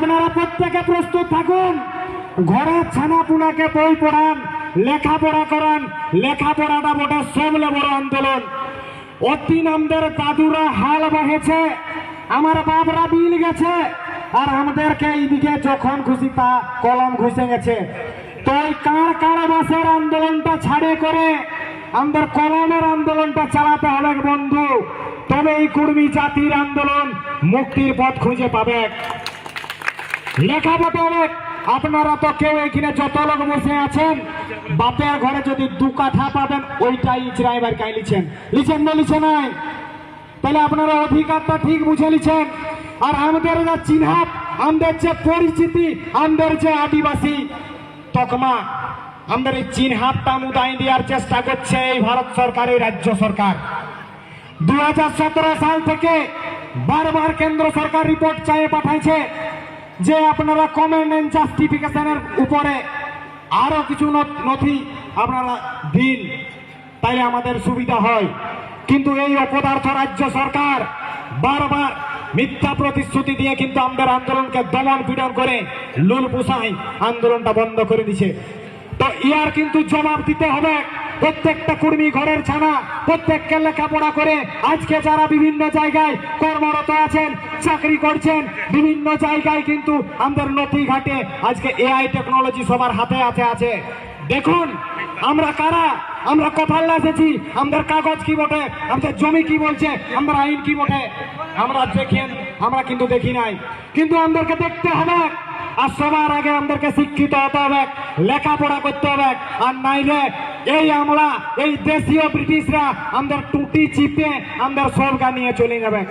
আপনারা প্রত্যেকে প্রস্তুত থাকুন। ঘরের ছানাপুনাকে বই পড়ান, লেখাপড়া করান, লেখাপড়াটা বটে সবলে বড় আন্দোলন। অতি নামদের দাদুরা হাল বহেছে আমার বাপরা বিল গেছে, আর আমাদেরকে এইদিকে যখন খুশি তা কলম ঘুষে গেছে। তো এই কার কার বাসের আন্দোলনটা ছাড়ে করে আমাদের কলমের আন্দোলনটা চালাতে হবে বন্ধু। তবে এই কুর্মী জাতির আন্দোলন মুক্তির পথ খুঁজে পাবে। হবে। আপনারা তো কেউ এখানে যত লোক বসে আছেন, বাপের ঘরে যদি দু কাঠা পাবেন, ওইটাই ইচরাইবার কাই লিছেন লিছেন না লিছে নাই। তাহলে আপনারা অধিকারটা ঠিক বুঝে লিছেন আর আমাদের যা চিনহাপ আমাদের যে পরিচিতি, আমাদের যে আদিবাসী তকমা, আমাদের এই চিনহাপটা মুদাই দেওয়ার চেষ্টা করছে এই ভারত সরকার, এই রাজ্য সরকার। দু হাজার সতেরো সাল থেকে বারবার কেন্দ্র সরকার রিপোর্ট চাইয়ে পাঠাইছে। যে আপনারা কমেন্ট এন্ড জাস্টিফিকেশনের উপরে আরও কিছু নথি আপনারা দিন, তাইলে আমাদের সুবিধা হয়। কিন্তু এই অপদার্থ রাজ্য সরকার বারবার মিথ্যা প্রতিশ্রুতি দিয়ে কিন্তু আমাদের আন্দোলনকে দমন পীড়ন করে লুল পুষাই আন্দোলনটা বন্ধ করে দিছে। তো ইয়ার কিন্তু জবাব দিতে হবে। প্রত্যেকটা কর্মী ঘরের ছানা, প্রত্যেককে লেখাপড়া করে আজকে যারা বিভিন্ন জায়গায় কর্মরত আছেন, চাকরি করছেন, বিভিন্ন জায়গায় কিন্তু আমাদের নথি ঘাটে আজকে এআই টেকনোলজি সবার হাতে হাতে আছে। দেখুন, আমরা কারা? আমরা কোথায় এসেছি? আমাদের কাগজ কি বটে? আমাদের জমি কি বলছে? আমাদের আইন কি বটে? আমরা দেখেন আমরা কিন্তু দেখি নাই। কিন্তু আমাদেরকে দেখতে হবে। আর সবার আগে আমাদেরকে শিক্ষিত হতে হবে। লেখাপড়া করতে হবে। আর নাইলে এই আমলা এই দেশীয় ব্রিটিশরা আমাদের টুটি চিপে আমাদের সবগা নিয়ে চলে যাবে